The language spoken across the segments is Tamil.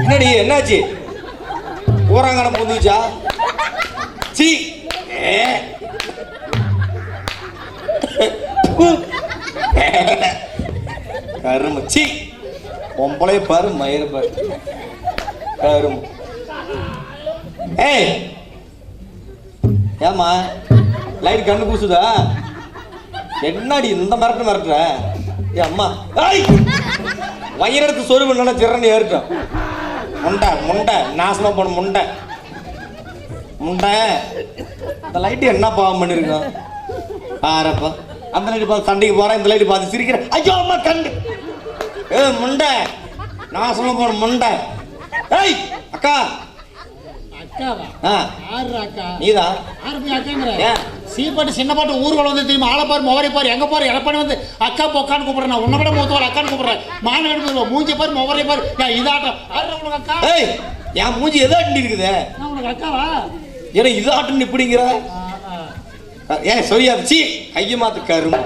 என்னடி என்னாச்சு? ஊராங்கடம் புந்துச்சா சி ஏ. கரும சி. பொம்பளைய பாரு மயிர பாரு. கரும ஏய் ஏமா லைட் கண்ணு பூசுதா என்னடி இந்த மிரட்டு மிரட்டுற? ஏ அம்மா. ஏய்! வயிறெடுத்து சொருவு இல்லைன்னா சிறன்னு ஏறிட்டோம். முண்டை முண்டை. நாசமா போன முண்டை. முண்டை. இந்த லைட்டு என்ன பாவம் பண்ணிருக்கோம்? பாரப்பா. அந்த லைட்டு பார்த்து சண்டைக்கு போறேன் இந்த லைட்டு பார்த்து சிரிக்கிறேன் ஐயோ அம்மா கண்டு. ஏ முண்டை. நாசமா போன முண்டை. ஏய் அக்கா. சீப்பாட்டு சின்ன பாட்டு ஊர்வலம் வந்து தெரியுமா? ஆளை பாரு முவரை பாரு எங்க பாரு? எடப்பாடி வந்து அக்கா பொக்கான்னு கூப்பிடுறேன் நான். உன்னை விட மூத்தவள் அக்கான்னு கூப்பிடுறேன். மான எடுத்து மூஞ்சி பாரு முவரை பாரு. இதாட்டம். உனக்கு அக்கா? என் மூஞ்சி எதோ அண்டி இருக்குதே. உனக்கு அக்காவா? ஏன்னா இதாட்டம் இப்படிங்கிற? ஏன் சரியாது சி கையை மாத்து கரும்.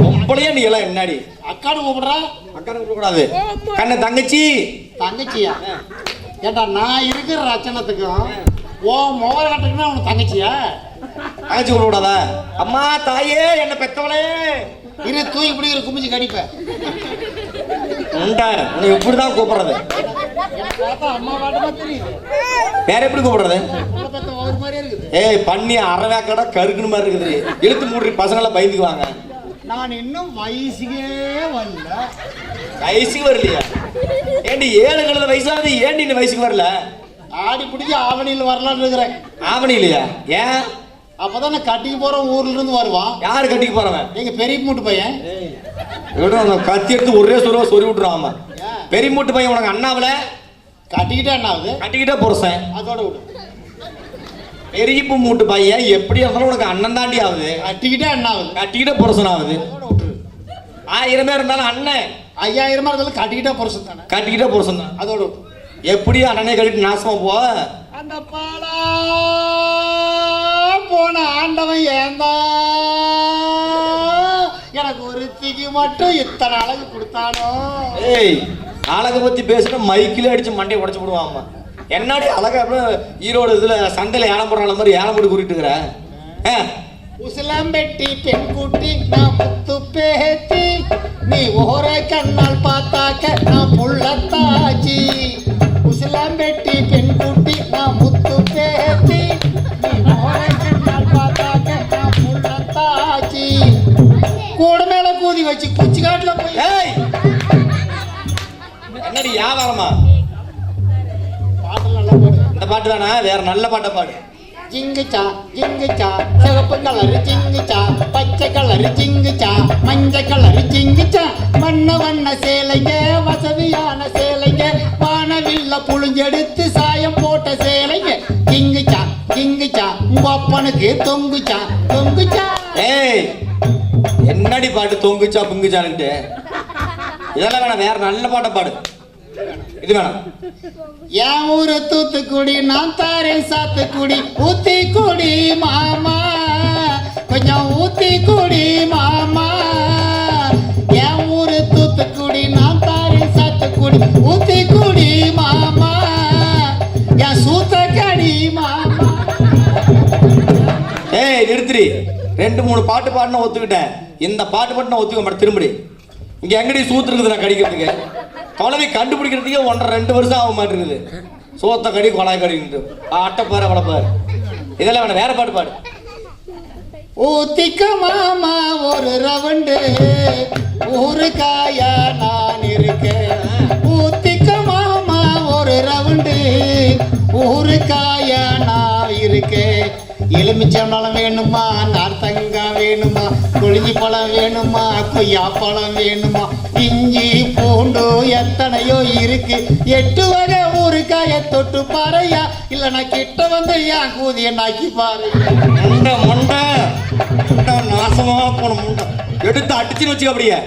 பொம்பளையா நீ எல்லாம் என்னடி? அக்கான்னு கூப்பிடுறா? அக்கறை கூடாது கண்ணு தங்கச்சி. தங்கச்சியா? ஏண்டா நான் இருக்கிற ரச்சனத்துக்கும் ஓ முவரை கட்டுக்குன்னா உனக்கு தங்கச்சியா? தங்கச்சி கூட கூடாதா அம்மா தாயே என்ன பெத்தவளே. இரு இப்படி ஒரு குமிச்சு கடிப்பேன் உண்டா உன்னை எப்படிதான் கூப்பிடுறது. வேற எப்படி கூப்பிடுறது? ஏய் பண்ணி அறவேக்கடா கருக்குன்னு மாதிரி இருக்குது. இழுத்து மூடி பசங்களை பயந்துக்குவாங்க. நான் இன்னும் வயசுக்கே வரல. வயசுக்கு வரலையா? ஏண்டி ஏழு கழுத வயசானது ஏண்டி இந்த வயசுக்கு வரல? ஆடி பிடிச்சி ஆவணியில் வரலான்னு இருக்கிறேன். ஆவணி இல்லையா ஏன்? அப்பதான் நான் கட்டிக்கு போற ஊர்ல இருந்து வருவான் யாரு கட்டிக்கு போறவன்? எங்க பெரிய மூட்டு பையன் கத்தி எடுத்து ஒரே சொல்லுவா சொறி விட்டுருவான்? பெரிய மூட்டு பையன் உனக்கு அண்ணாவில கட்டிக்கிட்டே ஆகுது கட்டிக்கிட்டே புருஷன் அதோட விடு. பெரிய மூட்டு பையன் எப்படி இருந்தாலும் உனக்கு அண்ணன் தாண்டி ஆகுது. கட்டிக்கிட்டே என்ன ஆகுது. கட்டிக்கிட்டே புருஷன் ஆகுது. ஆயிரம் இருந்தாலும் அண்ணன். ஐயாயிரமா இருந்தாலும் கட்டிக்கிட்டே புருஷன் தானே. கட்டிக்கிட்டே புருஷன் தான் அதோட எப்படி அண்ணனே கட்டிட்டு நாசமா போ அந்த பாலா போன ஆண்டவன் ஏந்தா? எனக்கு ஒரு திகி மட்டும் இத்தனை அழகு கொடுத்தானோ? ஏய் அழகை பத்தி பேசினா மைக்கிலே அடிச்சு மண்டையை உடச்சு விடுவான் என்னடி அழகா ஈரோடு இதுல சந்தையில ஏலம் போடுற மாதிரி ஏலம் போட்டு ஆ, உசிலம்பெட்டி பெண் குட்டி நான் முத்து பேத்தி. நீ ஓர கண்ணால் பார்த்தாக்க நான் புள்ளத்தாச்சி உசிலம்பெட்டி பெண் குட்டி நான் முத்து பேத்தி. நீ ஓர கண்ணால் பார்த்தாக்க நான் புள்ளத்தாச்சி கூட மேல கூதி வச்சு குச்சி காட்டுல போய். என்னடி வியாபாரமா? இந்த பாட்டு வேணா வேற நல்ல பாட்டை பாடு. ஜிங்குச்சா ஜிங்குச்சா சிவப்பு கலர் ஜிங்குச்சா பச்சை கலர் ஜிங்குச்சா மஞ்சள் கலர் ஜிங்குச்சா வண்ண வண்ண சேலைங்க வசதியான சேலைங்க வானவில்ல புழிஞ்செடுத்து சாயம் போட்ட சேலைங்க. ஜிங்குச்சா ஜிங்குச்சா உங்க அப்பனுக்கு தொங்குச்சா தொங்குச்சா ஏய் என்னடி பாட்டு தொங்குச்சா புங்குச்சான்ட்டு இதெல்லாம் வேணாம் வேற நல்ல பாட்டை பாடு. இது வேணாம். என் ஊரு தூத்துக்குடி நான் தாரே சாத்துக்குடி ஊத்தி குடி மாமா. கொஞ்சம் ஊத்தி குடி மாமா. என் ஊரு தூத்துக்குடி நான் தாரே சாத்துக்குடி ஊத்தி குடி மாமா. என் சூத்தக்கடி மாமா. ஏய் நிறுத்திரி ரெண்டு மூணு பாட்டு பாடினா ஒத்துக்கிட்டேன். இந்த பாட்டு பாட்டு நான் ஒத்துக்க மாட்டேன். திரும்படி. இங்க எங்கடி சூத்து இருக்குது நான் கடிக்கிறதுக்கு? குழவை கண்டுபிடிக்கிறதுக்கே ஒன்றரை ரெண்டு வருஷம் ஆக மாட்டேங்குது. சோத்த கடி குழாய் கடிக்கிட்டு அட்டைப்பாரு அவளப்பாரு இதெல்லாம் வேணாம் வேற பாட்டு பாடு. ஊத்திக்க மாமா ஒரு ரவுண்டு. ஊருக்காயா நான் இருக்கேன். ஊத்திக்க மாமா ஒரு ரவுண்டு. ஊருக்காயா நான் இருக்கேன். எலுமிச்சம்பழம் வேணுமா நார்த்தங்காய் வேணுமா? கொழிஞ்சி பழம் வேணுமா? கொய்யா பழம் வேணுமா? இஞ்சி பூண்டு எத்தனையோ இருக்கு. எட்டு வகை ஊருக்காய தொட்டு பாறையா இல்லைன்னா கிட்ட வந்து ஏன் கூதிய நாக்கி பாரு. முண்டை முண்டை. முண்டை நாசமா போன முண்டை. எடுத்து அடிச்சுன்னு வச்சுக்க அப்படியே.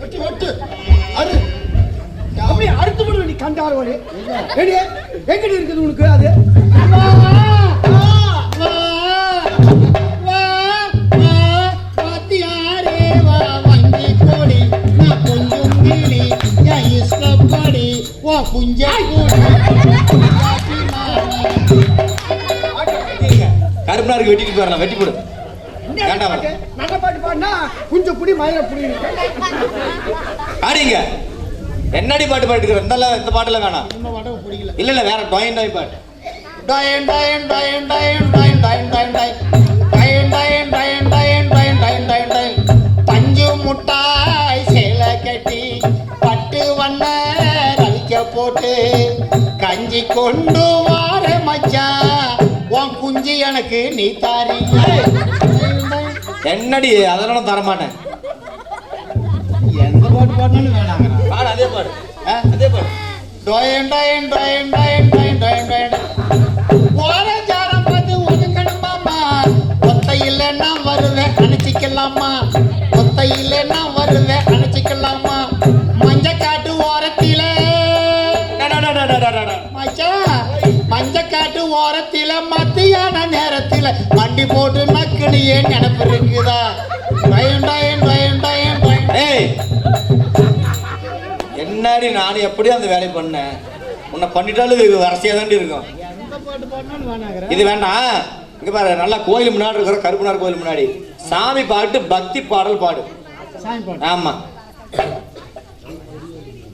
வெட்டு வெட்டு. அரு. அப்படியே அறுத்து விடு நீ கண்டார் வழி ஏடி எங்கடி இருக்குது உனக்கு அது? கருப்பனா இருக்கு வெட்டிட்டு போயிடலாம் வெட்டி போடு ஆடிங்க என்னடி பாட்டு பாட்டு இருந்தாலும் இந்த பாட்டுலாம் வேணாம். இல்ல இல்ல வேற டொயின் டாய் பாட்டு. டொயின் டொயின் டொயின் டொயின் டொயின் டொயின் டொயின். கஞ்சி கொண்டு வார மச்சான் உன் குஞ்சு எனக்கு நீ தாரீங்க என்னடி அதனால தர மாட்டேன் எந்த பாட்டு பாடினாலும் வேணாங்க பாடு அதே பாடு. அதே பாடு. டொயன் டொயன் டொயன் டொயன் டொயன் டொயன் டொயன். ஓர ஜாரம் பார்த்து ஒதுங்கணுமாமா ஒத்த இல்லைன்னா வருவேன் அணைச்சிக்கலாமா ஒத்த இல்லைன்னா வருவேன் அணைச்சிக்கலாமா ஓரத்தில மத்தியான நேரத்தில வண்டி போட்டு நக்குனியே நினப்பு இருக்குதா டொயன் டொயன் டொயன் டொயன் டொயன் ஏய் என்னடி நான் எப்படியும் அந்த வேலையை பண்ணேன் உன்னை பண்ணிட்டாலும் இது வரிசையாக தாண்டி இருக்கும். இது வேண்டாம் இங்க பாரு நல்லா கோயில் முன்னாடி இருக்கிற கருப்பனார் கோயில் முன்னாடி. சாமி பாட்டு பக்தி பாடல் பாடு. ஆமா.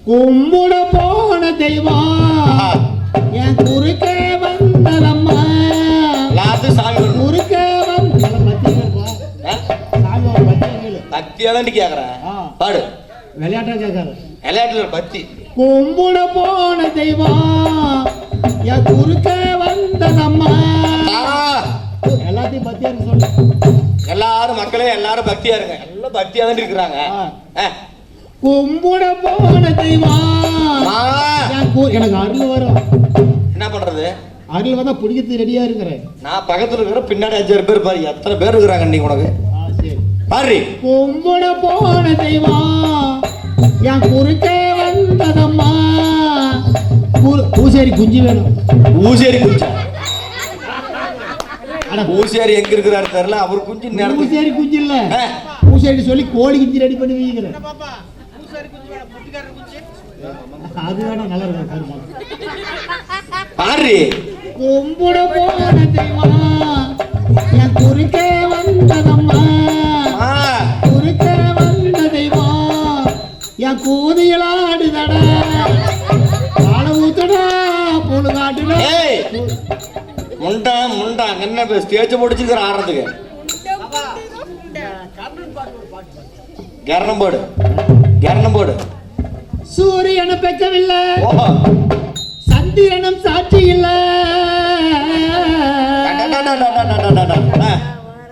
கும்பிட போன தெய்வம். என் குறுக்க தரம்மா லாஸ்ட் சாமி முருகவன் பக்தியெல்லாம் நீ பாடு. விளையாட்டா கேக்குற. விளையாட்டுல பக்தி கும்புட போன தெய்வம் என் குறுக்க வந்ததம்மா. எல்லாத்தையும் பக்தியா இருக்க எல்லாரும் மக்களே எல்லாரும் பக்தியா இருங்க. எல்லாம் பக்தியா இருக்கிறாங்க. கும்புட போன தெய்வம் எனக்கு அருள் வரும். என்ன பண்றது? அருள் வந்தா பிடிக்கிறது ரெடியா இருக்கிறேன் நான் பக்கத்துல இருக்கிற பின்னாடி அஞ்சாறு பேர் பாரு எத்தனை பேர் இருக்கிறாங்க இன்னைக்கு உனக்கு? பாரு. கும்பிட போன தெய்வம் என் குறுக்கே வந்ததம்மா. பூசாரி குஞ்சு வேணும். ஊசேரி குஞ்சா. ஊசேரி எங்க இருக்கிறாரு தெரியல அவர் குஞ்சு பூசாரி குஞ்சு இல்ல. பூசாரி சொல்லி கோழி குஞ்சு ரெடி பண்ணி வைக்கிறேன் அது வேணா நல்லா இருக்கும் பாரு. கும்பிட போன தெய்வம்? என் குறுக்கே வந்ததம்மா. குறுக்கே வந்த தெய்வம்? என் கூதியில் ஆடுதடா. பால ஊத்துடா புழு காட்டுடா. முண்டா முண்டா. என்ன ஸ்டேஜ் முடிச்சுக்கிற ஆடுறதுக்கு? கரணம் போடு. கரணம் போடு. சூரியனை பெக்கவில்லை. ஓஹோ சந்திரனும் சாட்சி இல்ல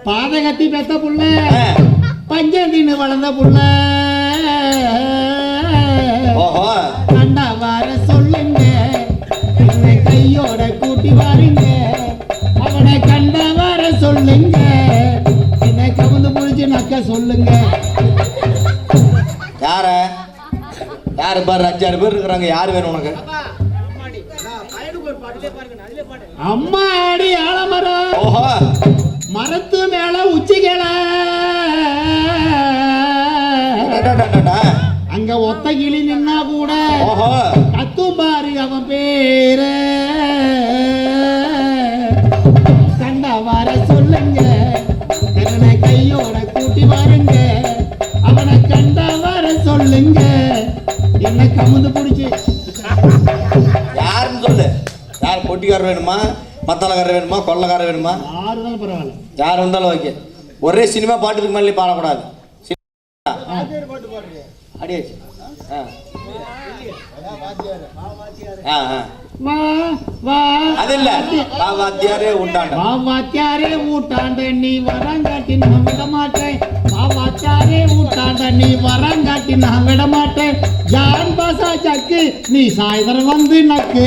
பாதை பாதகத்தி பெத்த புள்ள ஆ. பஞ்சந்தின்னு வளர்ந்த புள்ள ஓஹோ கண்டா வர சொல்லுங்க என்னை கையோட கூட்டி வாருங்க அவனை கண்டா வார சொல்லுங்க என்ன கவுந்து முடிச்சு நக்க சொல்லுங்க யார யாரு பாரு அஞ்சாறு பேர் இருக்கிறாங்க யார் வேணும் உனக்கு அம்மா ஆடி ஆலமரம் மரத்து மேல உச்சிகள டடடடடா. அங்க ஒத்த கிளி நின்னா கூட கத்தும் பாரு அவன் பேர கண்டா வர சொல்லுங்க கண்ணனை கையோட கூட்டி வாருங்க அவனை கண்டா வர சொல்லுங்க என்ன கமுந்து பிடிச்சி யார் பொட்டிக்காரர் வேணுமா? மத்தாளக்காரர் வேணுமா? கொள்ளக்காரர் வேணுமா? யாரு வந்தாலும் ஓகே ஒரே சினிமா பாட்டுக்கு மேலே பாடக்கூடாது. அடியாச்சு ஆ. ஆ வாத்தியாரே ஊட்டாண்ட. நீ வரங்காட்டி நான் விட மாட்டேன். வாத்தியாரே ஊட்டாண்ட நீ வரங்காட்டி நான் விட மாட்டேன். ஜான் பாசா சக்கு. நீ சாயந்தரம் வந்து நக்கு.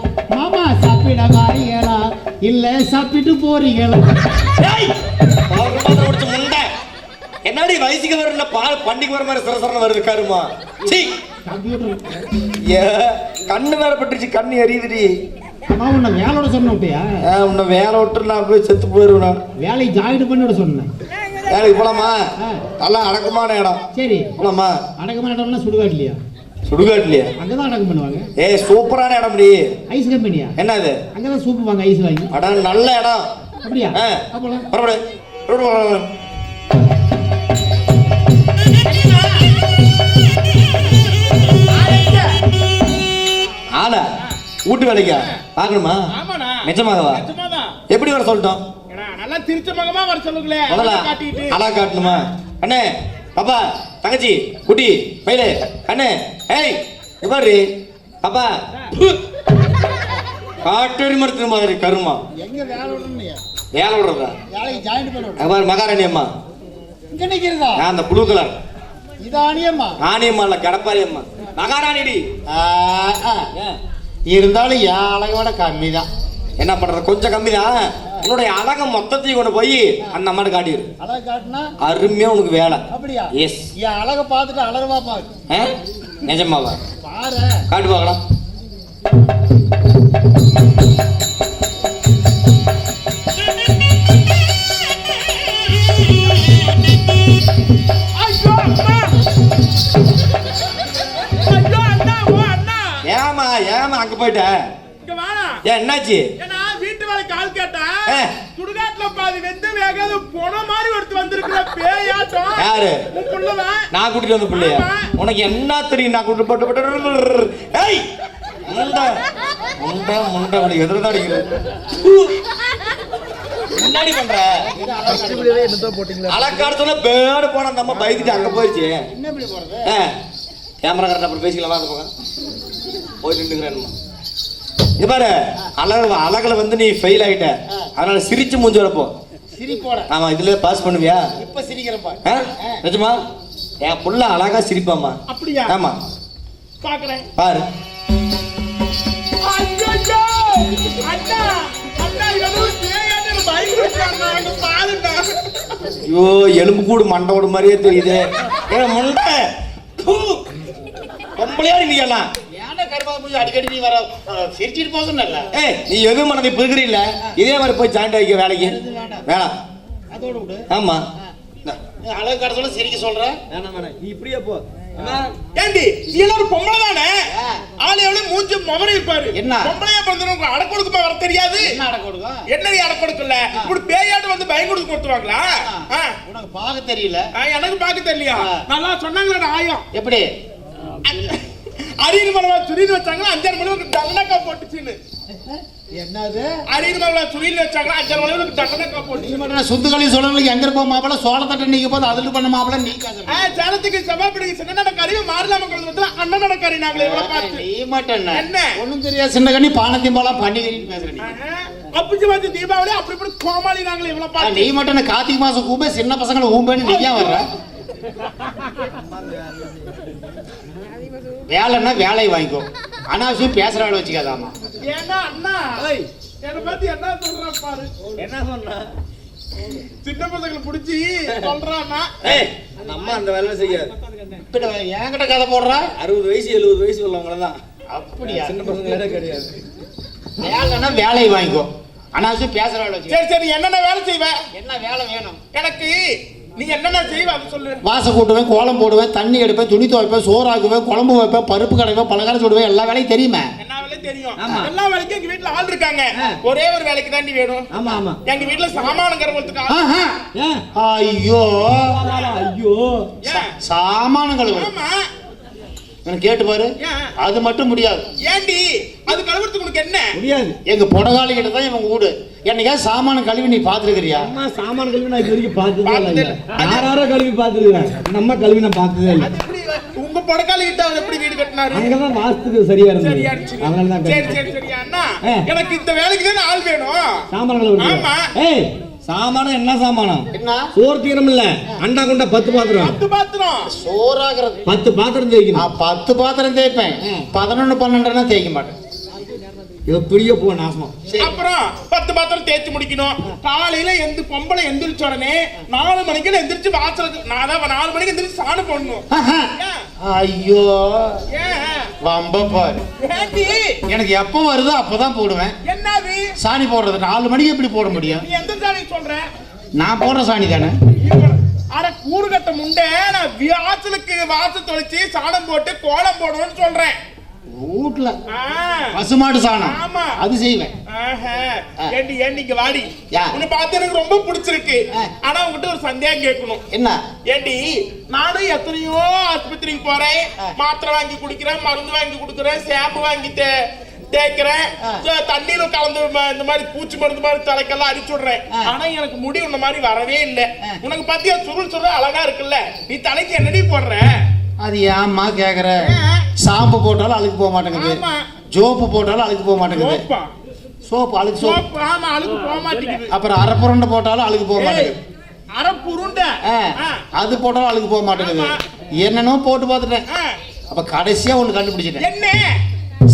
சாப்பிட வாரீங்களா இல்ல சாப்பிட்டு போறீங்களா. என்னடி வயசுக்கு வரல பால் பண்டிகை வர மாதிரி சிறசரன்னு வருது கருமா கண்ணு வேற பட்டுருச்சு கண்ணு எரியுதுடி. உன்னை வேலையோட சொன்ன விட்டியா? ஆ, உன்னை வேலை விட்டு நான் போய் செத்து போயிருவேன். வேலையை ஜாயின் பண்ணி விட சொன்னேன். வேலைக்கு போலாமா. நல்லா அடக்கமான இடம். சரி. போலாமா? அடக்கமான இடம்னா சுடுகாட்லையா சுடுகாட்டுலயே. அங்கதான் அடக்கம் பண்ணுவாங்க. ஏய் சூப்பரான இடம் டி. ஐஸ் கம்பெனியா? என்னது அங்கதான் சூப்பு வாங்க ஐஸ் வாங்கி. அட நல்ல இடம். அப்படியா? ஆ. அப்பலாம் பரவாயில்ல பரவாயில்ல. ஆளா? வீட்டு வேலைக்கா? பார்க்கணுமா? ஆமாண்ணா. நிஜமாகவா எப்படி வர சொல்லிட்டோம்? நல்லா திருச்ச மகமா வர சொல்லுங்களேன் அழகா காட்டணுமா? அண்ணே பாப்பா. தங்கச்சி குட்டி பையலு அண்ணே ஏய் பாரு பாப்பா. காட்டேரி மரத்து மாதிரி கருமா. எங்க வேலை விடணும் வேலை விடுறதா? வேலைக்கு ஜாயின் பண்ண அங்க பாரு மகாராணி அம்மா. இங்க நிக்கிறதா? நான் அந்த ப்ளூ கலர் இது ஆணியம்மா. ராணி அம்மா இல்ல கடப்பாரி அம்மா. மகாராணிடி? இருந்தாலும் என் அழகோட கம்மி தான் என்ன பண்றது? கொஞ்சம் கம்மி தான் உன்னுடைய அழக மொத்தத்தையும் கொண்டு போய் அந்த அம்மாட்ட காட்டிடு. அழகு காட்டினா? அருமையா உனக்கு வேலை. அப்படியா? எஸ் என் அழகை பார்த்துட்டு அலறுவா பாரு. நிஜமாவா பாரு. காட்டு பார்க்கலாம். ஐயோ அண்ணா. ஐயோ அண்ணா ஓ அண்ணா. ஏமா ஏமா அங்க போயிட்ட. என்னாச்சு ஏன்னா வீட்டு வேலைக்கு ஆள் கேட்டா ஆ. சுடுகாட்டுல பாதி வெந்து வேகாத பொண மாதிரி ஒருத்தர் வந்திருக்கிற பேயாட்டம். யாரு? உன் புள்ளதான் நான் கூட்டிட்டு வந்த பிள்ளைய. உனக்கு என்ன தெரியும்? நான் கூட்டு போட்டு போட்டு ஏய் முண்டை. முண்டை முண்டை. உனக்கு எதிர தான் அடிக்கிறது. முன்னாடி பண்ற? அலக்காடு சொல்ல பேடு போன அந்த அம்மா பயந்துட்டு அங்க போயிடுச்சு. கேமரா கரெக்டா அப்புறம் பேசிக்கலாம். வாங்க போங்க. போய் நின்றுக்கிறேன் இது பாரு அழகு அழகுல வந்து நீ ஃபெயில் ஆயிட்ட. அதனால சிரிச்சு மூஞ்சி வரப்போ சிரிப்போட. ஆமா இதுல பாஸ் பண்ணுவியா? இப்ப சிரிக்கிறப்பா? நிஜமா? என் புள்ள அழகா சிரிப்பாம்மா. அப்படியா? ஆமா. பாக்குறேன். பாரு. ஐயோ எலும்பு கூடு மண்டோடு மாதிரியே தெரியுது. ஏ முண்டை. பொம்பளையா நீ அடிக்கடி நீ வர சிரிச்சிட்டு போகணும்ல ஏய் நீ எது மனதை புதுக்கிறீல்ல இதே மாதிரி போய் ஜாயின் ஆகிக்க வேலைக்கு. வேணாம். அதோட விடு. ஆமா. இந்தா. நீ அழகு கடத்தோட சிரிக்க சொல்ற? வேணாம் வேணாம். நீ இப்படியே போ. ஏண்டி நீ எல்லாரும் பொம்பளை தானே? ஆளு எவ்வளவு மூஞ்சி மகனே இருப்பாரு. என்ன? பொம்பளையா பிறந்தவங்க அடக்கொடுக்குமா வர தெரியாது. என்ன அடக்க கொடுக்கும் என்ன அடக்கொடுக்கல இப்படி பேயாட்டு வந்து பயம் கொடுத்து கொடுத்துவாங்களா. உனக்கு பார்க்க தெரியல. எனக்கு பார்க்க தெரியலையா. நல்லா சொன்னாங்களே ஆயம். எப்படி? அரியர் மலவா சுரின்னு வச்சாங்களா? அஞ்சாறு மணிக்கு தண்டக்கா போட்டுச்சுன்னு. என்னது? அரியர் மலவா சுரின்னு வச்சாங்களா? அஞ்சாறு மணிக்கு தண்டக்கா நீ போட்டுச்சு. மட்டும் சுத்துக்களி சொல்லங்களுக்கு எங்க இருப்போம் மாப்பிள சோளத்தட்டை நீக்க போது அதில் பண்ண மாப்பிள நீ காசு ஆ, சேலத்துக்கு செவ்வாய்ப்படிக்கு சின்ன நடக்காரி மாரலாம குளத்துல அண்ணன் நடக்காரி நாங்களே இவ்வளவு பார்த்து. நீ மட்டும் என்ன? ஒண்ணும் தெரியாது சின்ன கண்ணி பானத்தையும் போலாம் பண்ணிக்கிறீன்னு பேசுற நீ. ஆஹா. அப்புச்சு வந்து தீபாவளி அப்படி இப்படி கோமாளி நாங்களே இவ்வளவு பார்த்து. நீ மட்டும் கார்த்திகை மாசம் கூப்பே சின்ன பசங்களை ஊம்பேன்னு நீ ஏன் வர்ற? வேலைன்னா வேலையை வாங்கிக்கோ. அனாவசியம் பேசுற வேலை வச்சுக்காதாமா. ஏன்னா அண்ணா? என்னை பத்தி என்ன சொல்றான் பாரு. என்ன சொன்ன? சின்ன பசங்களை புடிச்சு சொல்றான்னா. ஏய் அந்த அம்மா அந்த வேலை செய்யாது. என்கிட்ட கதை போடுறா? அறுபது வயசு எழுபது வயசு உள்ளவங்கள தான் அப்படியா? சின்ன கிடையாது. வேலைன்னா வேலையை வாங்கிக்கோ. அனாவசியம் பேசுற வேலை சரி சரி என்னென்ன வேலை செய்வ? என்ன வேலை வேணும்? எனக்கு நீ என்னென்ன செய்வ அது சொல்லு. வாசல் கூட்டுவேன் கோலம் போடுவேன் தண்ணி எடுப்பேன் துணி துவைப்பேன் சோறாக்குவேன் குழம்பு வைப்பேன் பருப்பு கடைவேன் பலகாரம் சுடுவேன் எல்லா வேலையும் தெரியுமே? என்ன வேலை தெரியும். எல்லா வேலைக்கும் எங்க வீட்டுல ஆள் இருக்காங்க. ஒரே ஒரு வேலைக்கு தாண்டி வேணும். ஆமா ஆமா. எங்க ஆள் ஆஹா. ஏன் ஐயோ. ஐயோ. ஏன்? சாமான கழுவு ஆமா. கேட்டு பாரு. ஏன்? அது மட்டும் முடியாது. ஏண்டி? அது கழுவுறதுக்கு உனக்கு என்ன? முடியாது. எங்க புடகாளி கிட்ட தான் இவங்க வீடு என்னைக்காவது சாமான கழுவி நீ பாத்துருக்கிறியா அம்மா சாமான கழுவி நான் இது வரைக்கும் பார்த்ததே இல்லை. யாராரோ கழுவி பார்த்துருக்கேன் நம்ம கழுவி நான் பார்த்ததே இல்லை. அது எப்படி உங்க படக்கால கிட்ட அவர் எப்படி வீடு கட்டினாரு? அங்கதான் வாஸ்துக்கு சரியா இருந்தது. சரியா இருந்துச்சு. அதனால தான் சரி. சரி சரி அண்ணா. எனக்கு இந்த வேலைக்கு தானே ஆள் வேணும்? சாமான கழுவி ஆமா. ஏய் சாமானம் என்ன சாமானம் என்ன? சோறு தீரம் இல்ல அண்டா குண்டா பத்து பாத்திரம். பத்து பாத்திரம். சோறாகிறது. பத்து பாத்திரம் தேய்க்கணும். பத்து பாத்திரம் தேய்ப்பேன். பதினொன்னு பன்னெண்டுனா தேய்க்க மாட்டேன். எப்படியோ போ நாசமா. அப்புறம் பத்து பாத்திரம் தேய்ச்சி முடிக்கணும். காலையில எந்த பொம்பளை எந்திரிச்ச உடனே நாலு மணிக்கு எந்திரிச்சு வாசலுக்கு நான் தான் நாலு மணிக்கு எந்திரிச்சு சாணம் போடணும்? ஐயோ. வம்ப பாரு? எனக்கு எப்போ வருதோ அப்பதான் போடுவேன். என்னது? சாணி போடுறது நாலு மணிக்கு எப்படி போட முடியும்? எந்த சாணி சொல்ற? நான் போடுற சாணி தானே. இவன், அட கூறுகட்ட முண்டை நான் வாசலுக்கு வாசல் தொலைச்சு சாணம் போட்டு கோலம் போடணும்னு சொல்றேன். வீட்டுல. பசுமாடு சாணம். ஆமா. அது செய்வேன். ஏண்டி ஏண்டி இங்க வாடி. உன்னை பார்த்து எனக்கு ரொம்ப பிடிச்சிருக்கு. ஆனா உன்கிட்ட ஒரு சந்தேகம் கேட்கணும். என்ன? ஏண்டி நானும் எத்தனையோ ஆஸ்பத்திரிக்கு போறேன். மாத்திரை வாங்கி குடிக்கிறேன் மருந்து வாங்கி குடுக்குறேன் ஷாம்பு வாங்கி தே- தேய்க்கிறேன். தண்ணியில கலந்து இந்த மாதிரி பூச்சி மருந்து மாதிரி தலைக்கெல்லாம் அடிச்சு விடுறேன். ஆனா எனக்கு முடி உன்ன மாதிரி வரவே இல்லை. உனக்கு பாத்தியா சுருள் சுருள் அழகா இருக்குல்ல? நீ தலைக்கு என்னடி போடுற? அது ஏம்மா கேக்குற? சாம்பு போட்டாலும் அழுக்கு போக மாட்டேங்குது. ஜோப்பு போட்டாலும் அழுக்கு போக மாட்டேங்குது. சோப்பா. சோப்பு அழுக்கு சோப்பு. சோப்பு ஆமா அழுக்கு போக மாட்டேங்குது. அப்புறம் அரைப்புரண்டை போட்டாலும் அழுக்கு போக மாட்டேங்குது. அரை புருண்டை. ஆ, ஆ. அது போட்டாலும் அழுக்கு போக மாட்டேங்குது. ஆமா. என்னென்னமோ போட்டு பார்த்துட்டேன். அப்ப கடைசியா ஒண்ணு கண்டுபிடிச்சிட்டேன். என்ன?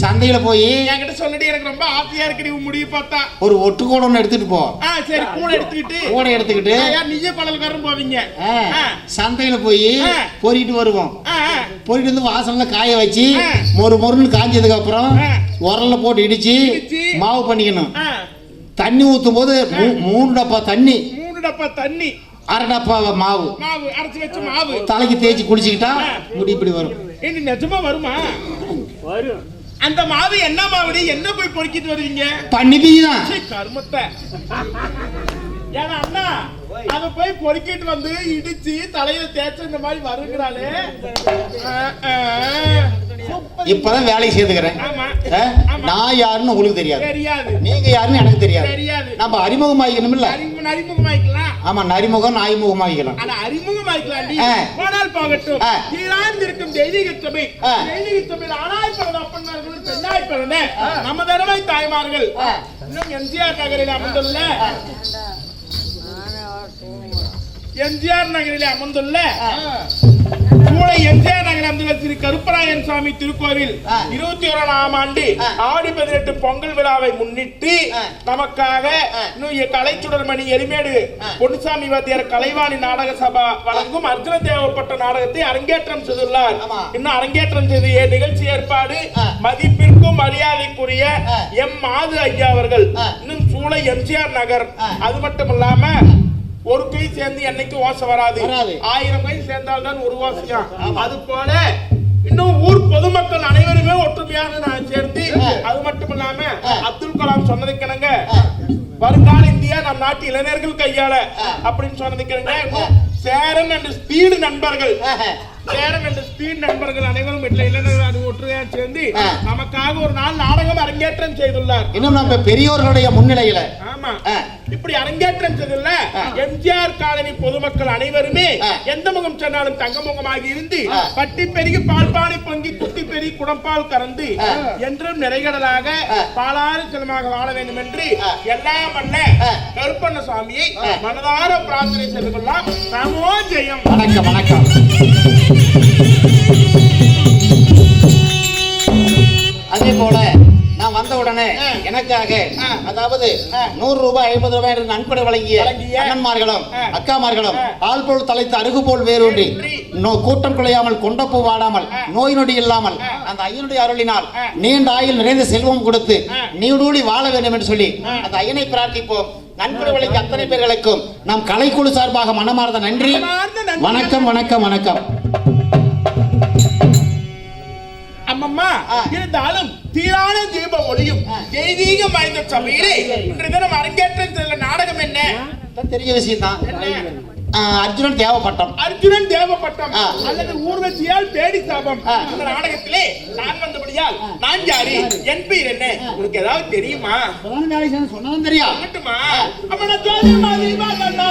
சந்தையில போய் என்கிட்ட சொல்லிட்டு எனக்கு ரொம்ப ஆசையா இருக்கு நீ முடிவு பார்த்தா. ஒரு ஒட்டு கூட ஒண்ணு எடுத்துட்டு போ. சரி கூட எடுத்துக்கிட்டு. கூட எடுத்துக்கிட்டு. நீயே படல்காரன் போவீங்க. சந்தையில போய். பொறிட்டு வருவோம். பொறிட்டு வந்து வாசல்ல காய வச்சு. மொறு மொறுன்னு காஞ்சதுக்கு அப்புறம். உரல்ல போட்டு இடிச்சு. மாவு பண்ணிக்கணும். தண்ணி ஊத்தும் போது மூணு டப்பா தண்ணி. மூணு டப்பா தண்ணி. அரை டப்பா மாவு. மாவு அரைச்சு வச்ச மாவு. தலைக்கு தேய்ச்சி குளிச்சுக்கிட்டா முடி இப்படி வரும். ஏண்டி நிஜமா வருமா? வரும். அந்த மாவு என்ன மாவுடி? என்ன போய் பொறுக்கிட்டு வருவீங்க? பண்ணி பீ தான். கருமத்தை. ஏன்னா அண்ணா அத போய் பொறுக்கிட்டு வந்து இடிச்சு தலையில தேய்ச்சு இந்த மாதிரி வருகிறாளே. இப்பதான் வேலைக்கு சேர்த்துக்கிறேன்? நான் யாருன்னு உங்களுக்கு தெரியாது. தெரியாது. நீங்க யாருன்னு எனக்கு தெரியாது. தெரியாது. நம்ம அறிமுகம் அறிமுகமாய்க்கலாம் ஆமா நரிமுகம் நாய்முகமாகிக்கலாம். ஆனா அறிமுகமாய்க்கலாம் ஆ. போனால் போகட்டும். ஆ. கீழார்ந்திருக்கும் தெய்வீக சபை. தெய்வீக சபையில் ஆணாய் பிறந்த அப்பன்மார்கள் பெண்ணாய் பிறந்த நம்ம தரவை தாய்மார்கள். இன்னும் எம்ஜிஆர் நகரில் அமர்ந்துள்ள எம்ஜிஆர் நகரில் அமர்ந்துள்ள சூளை எம்ஜிஆர் நகரில் அமர்ந்துள்ள திரு கருப்பராயன் சாமி திருக்கோவில் இருபத்தி ஓராம் ஆண்டு ஆடி பதினெட்டு பொங்கல் விழாவை முன்னிட்டு நமக்காக இன்னும் கலைச்சுடர்மணி எரிமேடு பொன்னுசாமி வாத்தியார் கலைவாணி நாடக சபா வழங்கும் அர்ஜுன தேவப்பட்ட நாடகத்தை அரங்கேற்றம் செய்துள்ளார். இன்னும் அரங்கேற்றம் செய்து நிகழ்ச்சி ஏற்பாடு மதிப்பிற்கும் மரியாதைக்குரிய எம் மாது ஐயா அவர்கள் இன்னும் சூளை எம்ஜிஆர் நகர். அது மட்டும் இல்லாம ஒரு கை சேர்ந்து என்னைக்கு ஓசை வராது. ஆயிரம் கை சேர்ந்தால்தான் ஒரு ஓசையா அது போல இன்னும் ஊர் பொதுமக்கள் அனைவருமே ஒற்றுமையாக நான் சேர்ந்து அது மட்டும் இல்லாம அப்துல் கலாம் சொன்னதுக்கிணங்க வருங்கால இந்தியா நம் நாட்டு இளைஞர்கள் கையாள அப்படின்னு சொன்னதுக்கிணங்க சேரன் என்ற ஸ்பீடு நண்பர்கள் சேரன் என்ற ஸ்பீட் நண்பர்கள் அனைவரும் இளைஞர்கள் அது ஒற்றுமையாக சேர்ந்து நமக்காக ஒரு நாள் நாடகம் அரங்கேற்றம் செய்துள்ளார். இன்னும் நம்ம பெரியோர்களுடைய முன்னிலையில. ஆமா. இப்படி அரங்கேற்றம் செய்துள்ள எம்ஜிஆர் காலனி பொதுமக்கள் அனைவருமே. எந்த முகம் சென்றாலும் தங்க முகமாக இருந்து பட்டி பெருகி பால் பானை பொங்கி குட்டி பெருகி குடம்பால் கறந்து என்றும் நிறைகடலாக பாலாறு செலமாக வாழ வேண்டும் என்று எல்லாம் அல்ல கருப்பண்ண சுவாமியை மனதார பிரார்த்தனை செய்து கொள்ளலாம். நமோ ஜெயம். வணக்கம் வணக்கம். வந்த உடனே எனக்காக அதாவது நூறு ரூபாய் ஐம்பது ரூபாய் என்று நன்கொடை வழங்கிய அண்ணன்மார்களும். அக்காமார்களும் ஆள் போல் தலைத்து அருகு போல் வேரூன்றி. கூட்டம் குலையாமல் கொண்டப்பூ வாடாமல் நோய் நொடி இல்லாமல் அந்த ஐயனுடைய அருளினால் நீண்ட ஆயுள் நிறைந்த செல்வம் கொடுத்து நீடூழி வாழ வேண்டும் என்று சொல்லி அந்த ஐயனை பிரார்த்திப்போம். வழங்கிய அத்தனை பேர்களுக்கும் நம் கலைக்குழு சார்பாக மனமார்ந்த நன்றி. மனமார்ந்த நன்றி. வணக்கம் வணக்கம் வணக்கம். அம்மம்மா இருந்தாலும் தீரான தீப ஒளியும் தெய்வீக வாய்ந்த சபையிலே இன்றைய தினம் அரங்கேற்றம் செய்துள்ள நாடகம் என்ன? தெரிஞ்ச விஷயம் தான்? அர்ஜுனன் தேவைப்பட்டோம். அர்ஜுனன் தேவப்பட்டம். அல்லது ஊர்வசியால் பேடி சாபம் இந்த நாடகத்திலே நான் வந்தபடியால் நான் யாரு? என் பெயர் என்ன? உனக்கு ஏதாவது தெரியுமா? சொன்னதும் தெரியா? சொல்லட்டுமா அப்ப நான் மாதிரி பார்த்தா